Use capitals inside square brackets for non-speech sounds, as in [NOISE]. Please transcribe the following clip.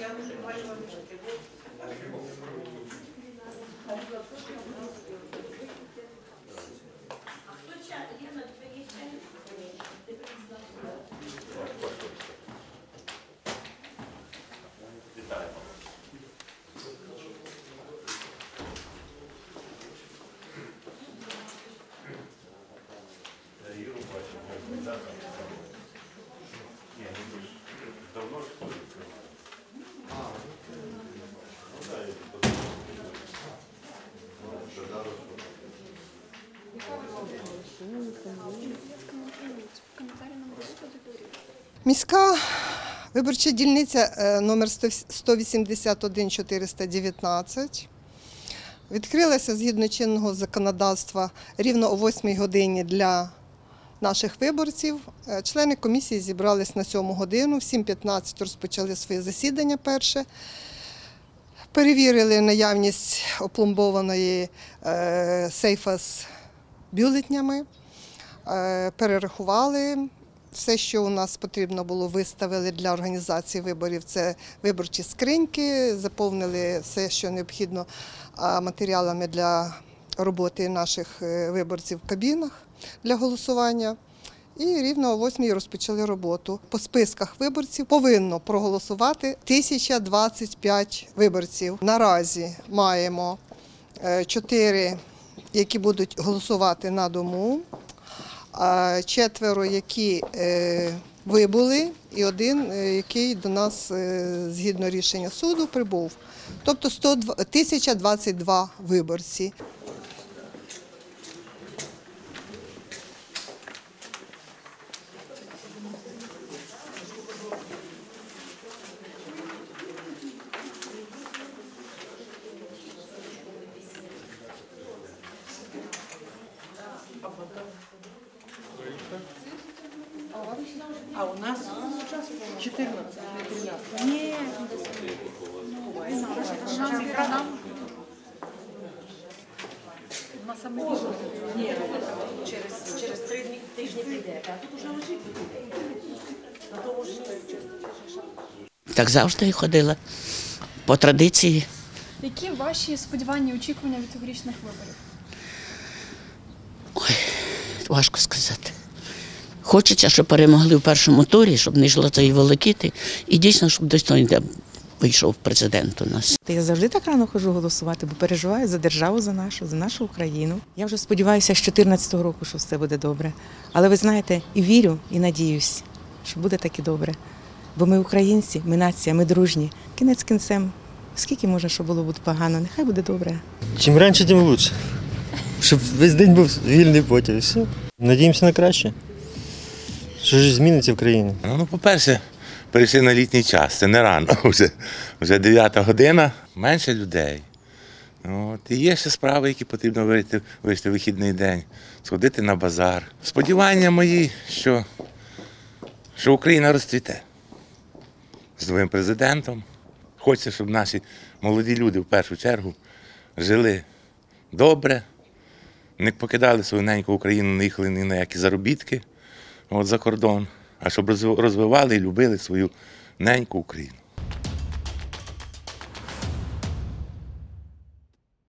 Я уже бачила, что... ти був. Міська виборча дільниця е, номер 181 419 відкрилася згідно чинного законодавства рівно о 8 годині для наших виборців. Е, Члени комісії зібрались на 7 годину, в 7.15 розпочали своє засідання перше. Перевірили наявність опломбованої е, сейфа з бюлетнями, перерахували. Все, що у нас потрібно було, виставили для організації виборів. Це виборчі скриньки, заповнили все, що необхідно матеріалами для роботи наших е, виборців в кабінах для голосування. І рівно о 8 розпочали роботу. По списках виборців повинно проголосувати 1025 виборців. Наразі маємо 4, які будуть голосувати на дому, а четверо, які е, вибули, і один, е, який до нас е, згідно рішення суду прибув. Тобто 102 1022 виборці. А у нас 14, не 13. Ні, через, через три дні, тижні піде, а тут уже лежить. На тому ж Так завжди і ходила. По традиції. Які ваші сподівання і очікування від цьогорічних виборів? Ой, Важко сказати. Хочеться, щоб перемогли в першому турі, щоб не йшло цієї волокіти. І дійсно, щоб достойно вийшов президент у нас. Та Я завжди так рано ходжу голосувати, бо переживаю за державу, за нашу, за нашу Україну. Я вже сподіваюся з 2014 року, що все буде добре. Але ви знаєте, і вірю, і надіюсь, що буде так і добре. Бо ми українці, ми нація, ми дружні. Кінець кінцем, скільки можна, щоб було бути погано, нехай буде добре. Чим раніше, тим краще. Щоб весь день був вільний потім. і Все. Надіємося на краще. Що ж зміниться в країні? Ну, ну, по-перше, перейшли на літній час, це не рано. [LAUGHS] Вже, вже 9 година, менше людей. От. І є ще справи, які потрібно вирішити, вирішити в вихідний день, сходити на базар. Сподівання мої, що, що Україна розцвіте з новим президентом. Хочеться, щоб наші молоді люди в першу чергу жили добре, не покидали свою неньку Україну, не їхали ні на які заробітки от, за кордон, а щоб розвивали і любили свою неньку Україну.